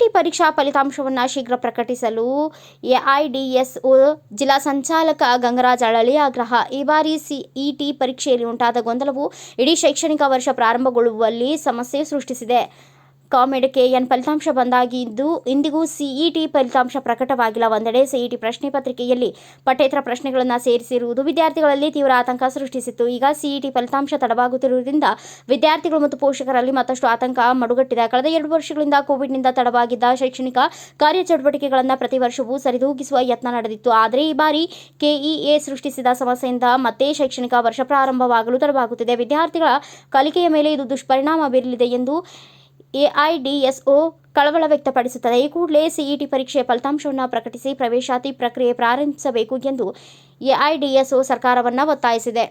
ಪರೀಕ್ಷಾ ಫಲಿತಾಂಶವನ್ನು ಶೀಘ್ರ ಪ್ರಕಟಿಸಲು ಎಐಡಿಎಸ್ ಜಿಲ್ಲಾ ಸಂಚಾಲಕ ಗಂಗರಾಜ್ ಅಳಲಿ ಆಗ್ರಹ. ಈ ಬಾರಿ ಸಿಇಟಿ ಪರೀಕ್ಷೆಯಲ್ಲಿ ಉಂಟಾದ ಗೊಂದಲವು ಇಡೀ ಶೈಕ್ಷಣಿಕ ವರ್ಷ ಪ್ರಾರಂಭಗೊಳ್ಳುವಲ್ಲಿ ಸಮಸ್ಯೆ ಸೃಷ್ಟಿಸಿದೆ. ಕಾಮೆಡ್ ಕೆಎನ್ ಫಲಿತಾಂಶ ಬಂದಾಗಿದ್ದು ಇಂದಿಗೂ ಸಿಇಟಿ ಫಲಿತಾಂಶ ಪ್ರಕಟವಾಗಿಲ್ಲ. ಒಂದೆಡೆ ಸಿಇಟಿ ಪ್ರಶ್ನೆ ಪತ್ರಿಕೆಯಲ್ಲಿ ಪಠ್ಯೇತರ ಪ್ರಶ್ನೆಗಳನ್ನು ಸೇರಿಸಿರುವುದು ವಿದ್ಯಾರ್ಥಿಗಳಲ್ಲಿ ತೀವ್ರ ಆತಂಕ ಸೃಷ್ಟಿಸಿತ್ತು. ಈಗ ಸಿಇಟಿ ಫಲಿತಾಂಶ ತಡವಾಗುತ್ತಿರುವುದರಿಂದ ವಿದ್ಯಾರ್ಥಿಗಳು ಮತ್ತು ಪೋಷಕರಲ್ಲಿ ಮತ್ತಷ್ಟು ಆತಂಕ ಮಡುಗಟ್ಟಿದೆ. ಕಳೆದ ಎರಡು ವರ್ಷಗಳಿಂದ ಕೋವಿಡ್ನಿಂದ ತಡವಾಗಿದ್ದ ಶೈಕ್ಷಣಿಕ ಕಾರ್ಯಚಟುವಟಿಕೆಗಳನ್ನು ಪ್ರತಿ ವರ್ಷವೂ ಸರಿದೂಗಿಸುವ ಯತ್ನ ನಡೆದಿತ್ತು. ಆದರೆ ಈ ಬಾರಿ ಕೆಇಎ ಸೃಷ್ಟಿಸಿದ ಸಮಸ್ಯೆಯಿಂದ ಮತ್ತೆ ಶೈಕ್ಷಣಿಕ ವರ್ಷ ಪ್ರಾರಂಭವಾಗಲು ತಡವಾಗುತ್ತಿದೆ. ವಿದ್ಯಾರ್ಥಿಗಳ ಕಲಿಕೆಯ ಮೇಲೆ ಇದು ದುಷ್ಪರಿಣಾಮ ಬೀರಲಿದೆ ಎಂದು ಎಐಡಿಎಸ್ಒ ಕಳವಳ ವ್ಯಕ್ತಪಡಿಸುತ್ತದೆ. ಈ ಕೂಡಲೇ ಸಿಇಟಿ ಪರೀಕ್ಷೆಯ ಫಲಿತಾಂಶವನ್ನು ಪ್ರಕಟಿಸಿ ಪ್ರವೇಶಾತಿ ಪ್ರಕ್ರಿಯೆ ಪ್ರಾರಂಭಿಸಬೇಕು ಎಂದು ಎಐಡಿಎಸ್ಒ ಸರ್ಕಾರವನ್ನು ಒತ್ತಾಯಿಸಿದೆ.